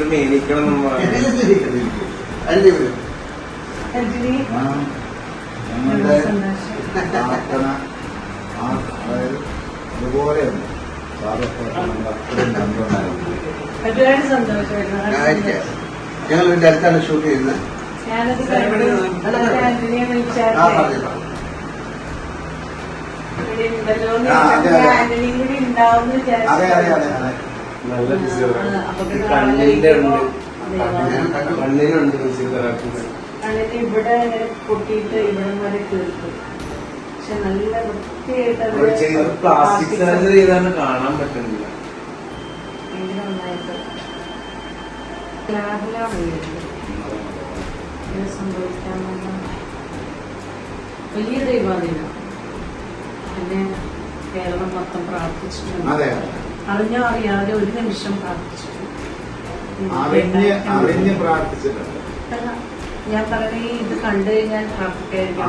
ഒരു മേനിക്കണം എന്ന് പറഞ്ഞു. ആ, ഞങ്ങളുടെ പ്രാർത്ഥന അതായത് ഞായറാഴ്ച. ഞങ്ങൾ ഇതിന്റെ അടുത്താണ് ഷൂട്ട് ചെയ്യുന്നത്. അതെ അതെ അതെ അതെ. നല്ല ഫിസിയോതെറാപ്പി കണ്ണിന്റെ ഉണ്ട്. കണ്ണിനുണ്ട് ഫിസിയോതെറാപ്പി കണ്ണിന് ഇവിടെ പൊട്ടിയിട്ട് ഇവിടെ വരെ തീർക്കും പക്ഷെ നല്ല വൃത്തിയായിട്ട് പ്ലാസ്റ്റിക് സർജറി ചെയ്താണ് കാണാൻ പറ്റുന്നില്ല. ഭയങ്കര നന്നായിട്ട്. ലാബിലാണ് ഇത് സംഭവിക്കാമെന്ന വലിയ ദൈവാധീനം പിന്നെ കേരളം മൊത്തം പ്രാർത്ഥിച്ചിട്ടുണ്ട്. അറിഞ്ഞോ അറിയാതെ ഒരു നിമിഷം പ്രാർത്ഥിച്ചു. ഞാൻ പറഞ്ഞ ഇത് കണ്ടു ആ, പ്രാർത്ഥിക്കാതിരിക്കാൻ